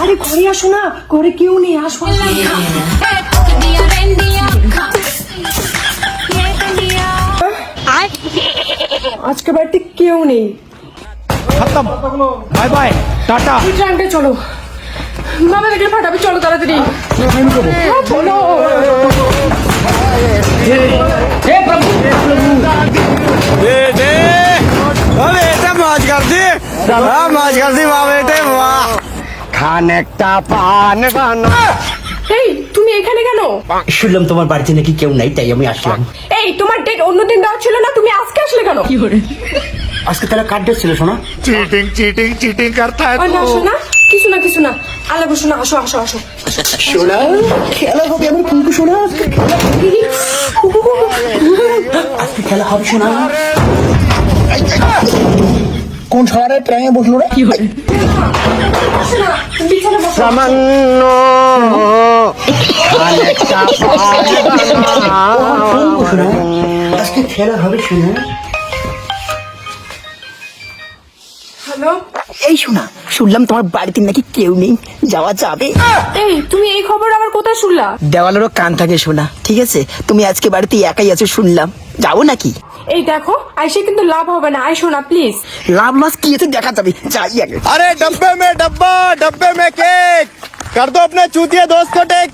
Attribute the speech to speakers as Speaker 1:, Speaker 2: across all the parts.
Speaker 1: আরে ঘরে আসো না ঘরে কেউ নেই আসো আজকে বাড়িতে কেউ নেই।
Speaker 2: খতম। Bye bye tata.
Speaker 1: ট্রাঙ্কে চলো। মামা দেখলে ফাটাবে চলো তাড়াতাড়ি। চলো হে
Speaker 3: প্রভু। দে দে। ও বেটা মাছ কর দে হ্যাঁ, মাছ কর দে মা বেটে মা খান একটা পান বানা।
Speaker 1: এই তুমি এখানে কেন?
Speaker 4: শুনলাম তোমার বাড়িতে নাকি কেউ নাই তাই আমি আসলাম।
Speaker 1: এই তোমার ডেট অন্যদিন দেওয়া ছিল না তুমি আজকে আসলে কেন? কি করে?
Speaker 4: আজকে তাহলে কার ডেট ছিল শোনা?
Speaker 3: চিটিং চিটিং চিটিং করতে
Speaker 1: হয় না শোনা কিছু না কিছু না। আলাগো শোনা আসো আসো আসো।
Speaker 4: শোনা খেলা হবে আমার ফুলকু শোনা আজকে খেলা হবে শোনা। কোন শহরে ট্রেনে বসল রে? কি
Speaker 1: হয়
Speaker 5: এই শোনা শুনলাম তোমার বাড়িতে নাকি কেউ নেই যাওয়া যাবে।
Speaker 1: তুমি এই খবর আমার কোথায় শুনলা?
Speaker 5: দেওয়ালেরও কান থাকে শোনা ঠিক আছে? তুমি আজকে বাড়িতে একাই আছো শুনলাম। যাব নাকি?
Speaker 1: এই দেখো আইসে কিন্তু লাভ হবে না আইসো না প্লিজ
Speaker 5: লাভ মাস কি আছে দেখা যাবে যাই আগে
Speaker 3: अरे डब्बे में डब्बा डब्बे में केक कर दो अपने चूतिया दोस्त को टेक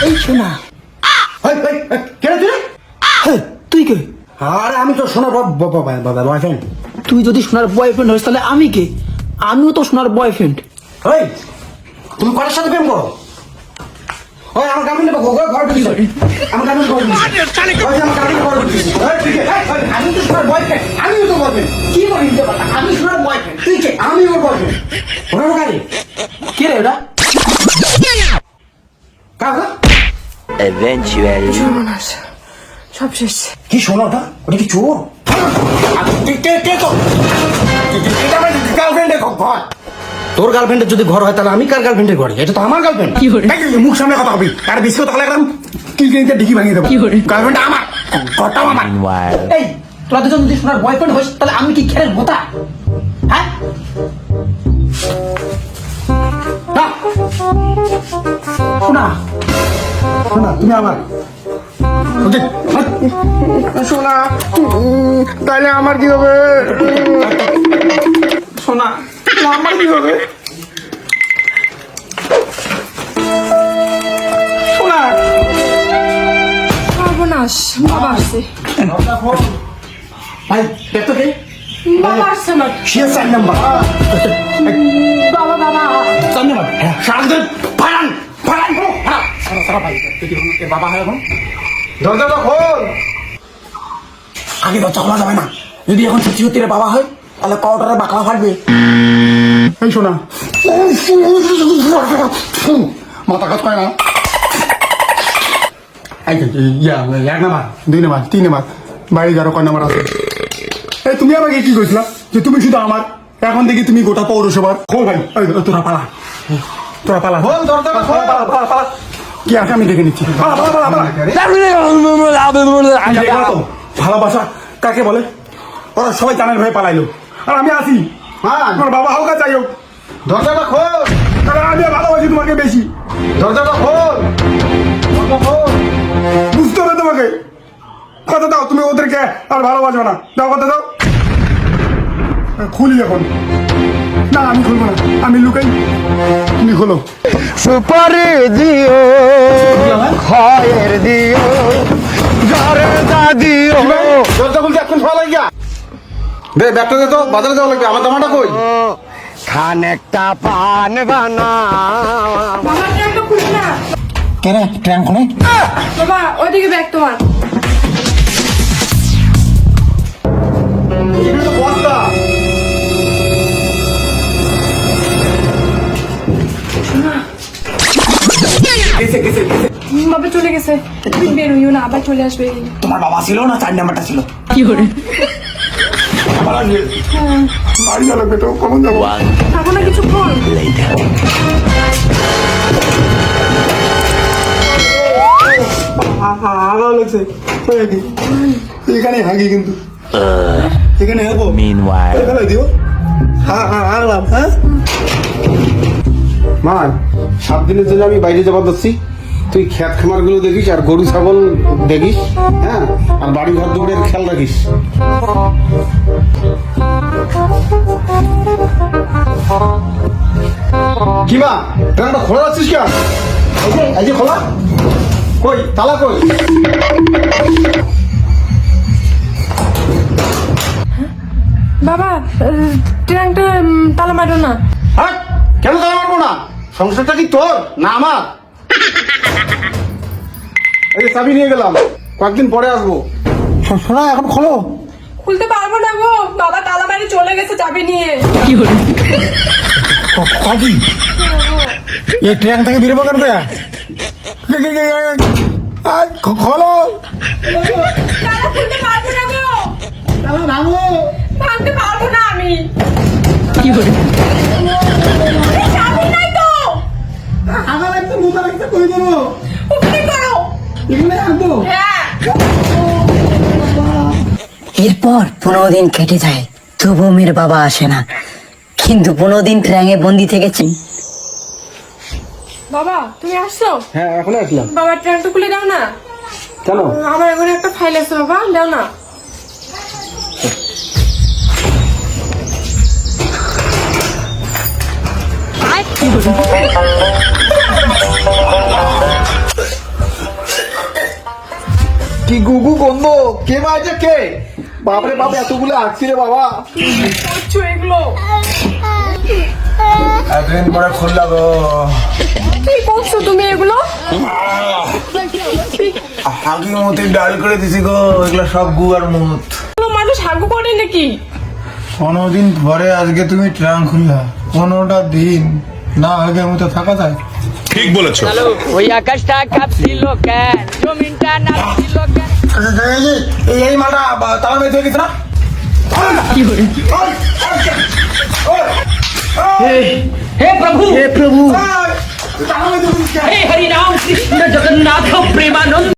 Speaker 5: এই শোনা
Speaker 4: কেন তুই
Speaker 5: হেই, তুই কে
Speaker 4: আরে আমি তো শোনা বয়ফ্রেন্ড
Speaker 5: তুই যদি সোনার বয়ফ্রেন্ড হইস তাহলে আমি কে আমিও তো সোনার বয়ফ্রেন্ড
Speaker 4: ওই তুমি কার সাথে প্রেম করো আমার ঘর ঘর আমার ঘর আমার ঘর আমি তো বয়ফ্রেন্ড আমিও তো বয়ফ্রেন্ড কি বলি নিতে পারতা আমি শোনার বয়ফ্রেন্ড তুই কে আমি ওর বয়ফ্রেন্ড ওনার কাজে
Speaker 5: কে রে ওটা
Speaker 4: কাকা
Speaker 1: সব শেষ
Speaker 4: কি শোনো ওটা ওটা কি চোর কে- কে কে তো এটা ঘর তোর গার্লফ্রেন্ডের যদি ঘর হয় তাহলে আমি কার গার্লফ্রেন্ডের ঘরে? এটা তো আমার গার্লফ্রেন্ড মুখ সামনে কথা হবি আর বেশি কথা হলে একদম কিলকিলিতে ডিকি ভাঙিয়ে দেবো। গার্লফ্রেন্ড আমার ঘরটাও আমার।
Speaker 5: এই তোরা দুজন যদি সোনার বয়ফ্রেন্ড হইস তাহলে আমি কি খেলের বোতা? হ্যাঁ। শোনা।
Speaker 4: শোনা তুমি আমার।
Speaker 3: सोना তাহলে আমার কি হবে?
Speaker 5: শোনা।
Speaker 3: আমার কি হবে
Speaker 1: সর্বনাশ বাবা আসছে।
Speaker 4: ভাই দেখতো কে?
Speaker 1: বাবা আসছে না।
Speaker 4: চার নাম্বার।
Speaker 1: বাবা বাবা।
Speaker 4: চার নাম্বার। হ্যাঁ সারাদিন সারা সারা ভাই এর বাবা হয় এখন।
Speaker 3: খোল।
Speaker 4: আগে দরজা খোলা যাবে না। যদি এখন সত্যি সত্যি বাবা হয় তাহলে পাউডারে বাকলা ফাটবে? এই শোনা। মাথা কাজ করে না?
Speaker 3: ইয়া এক নাম্বার দুই নাম্বার তিন নাম্বার বাড়ি যারো কয় নাম্বার আছে? এই তুমি আমাকে কি কইছিলা? যে তুমি শুধু আমার এখন দেখি তুমি গোটা পৌরসভার খোল ভাই। তোরা পালা। তোরা পালা। কি আছে আমি দেখে নিচ্ছি। ভালোবাসা। কাকে বলে? ওরা সবাই জানের ভাই পালাইলো। আর আমি আসি হ্যাঁ। বাবা হোক যাই হোক। দরজাটা খোল। আমি ভালোবাসি তোমাকে বেশি। দরজাটা খোল। বুঝতে হবে তোমাকে। কথা দাও তুমি ওদেরকে আর ভালোবাসবে না। দাও কথা দাও। হ্যাঁ, খুলি এখন। না আমি খুলবো না। আমি লুকাই। তুমি খোলো।
Speaker 2: সুপারি দিও খয়ের দিও
Speaker 3: দিও দে ব্যাগটা দে তো বাজারে যাওয়া লাগবে আমার জামাটা কই?
Speaker 2: খানে কা পান বানা।
Speaker 1: বাবা ট্রাঙ্কটা খুলি না।
Speaker 4: কেন ট্র্যাঙ্ক খোলে?
Speaker 1: বাবা ওইদিকে ব্যাগ তোমার। বাবা চলে গেছে। তুমি বেরুইও না আবার চলে আসবে।
Speaker 4: তোমার বাবা ছিল না চার নাম্বারটা ছিল।
Speaker 3: আমার আসবে বাড়ি লাগবে তো কখন যাব।
Speaker 1: থাকো না কিছুক্ষণ
Speaker 3: ভালো লাগছে। এখানে হাগি কিন্তু। এখানে হাগো এখানে দিও। হ্যাঁ হ্যাঁ হাগলাম হ্যাঁ?
Speaker 6: মা সাত দিনের জন্য আমি বাইরে যাবার যাচ্ছি তুই খেত খামারগুলো দেখিস আর গরু ছাগল দেখিস হ্যাঁ? আর বাড়ি ঘর দুপুরের খেয়াল রাখিস। কি মা ট্রেনটা খোলা যাচ্ছিস কেন? এই যে এই যে খোলা। কই তালা কই?
Speaker 1: বাবা ট্রেনটা তালা মারো না।
Speaker 6: হ্যাঁ? কেন তালা মারবো না? সংসারটা কি তোর না আমার? এই যে চাবি নিয়ে গেলাম। কয়েকদিন পরে আসব। শোনা এখন খোলো।
Speaker 1: খুলতে পারব না গো। বাবা তালা মারি চলে গেছে চাবি নিয়ে।
Speaker 6: কাকি এই ট্রেন থেকে বেরোবো কেন? কে, কে, কে, কে, খোলো।
Speaker 1: তালা খুলতে পারব না গো। ভাঙতে পারব না আমি। চাবি
Speaker 6: মোটা একটা করে? দেবো
Speaker 1: ওখানে করো
Speaker 7: এরপর পনেরো দিন কেটে যায় তবুও মেয়ের বাবা আসে না। কিন্তু পনেরো দিন ট্র্যাঙে বন্দি থেকেছেন
Speaker 1: বাবা তুমি আসছো?
Speaker 6: হ্যাঁ এখন আসলাম।
Speaker 1: বাবা ট্রেনটা খুলে দাও না।
Speaker 6: কেন?
Speaker 1: আমার এখানে একটা ফাইল আছে বাবা দাও না।
Speaker 2: কি গুগু গন্ধ? কে বাজে কে? বাপরে বাপ এতগুলো আসছি রে বাবা।
Speaker 1: করছ এগুলো?
Speaker 2: এতদিন পরে খুললা গো।
Speaker 1: কি করছ তুমি এগুলো?
Speaker 2: হাগি মতে ডাল করে দিছি গো এগুলো সব গু আর মুত।
Speaker 1: এগুলো মানুষ হাগু করে নাকি?
Speaker 6: পনেরো দিন পরে আজকে তুমি ট্রাং খুললা পনেরোটা দিন না আগের মতো থাকা যায়
Speaker 8: ঠিক বলেছ
Speaker 9: ওই আকাশটা কাঁপছিল কেন জমিনটা নাচছিল কেন
Speaker 6: এই মালটা তালা মেরে দিয়ে গেছে না
Speaker 9: হে প্রভু হে প্রভু হে হরি রাম কৃষ্ণ জগন্নাথ প্রেমানন্দ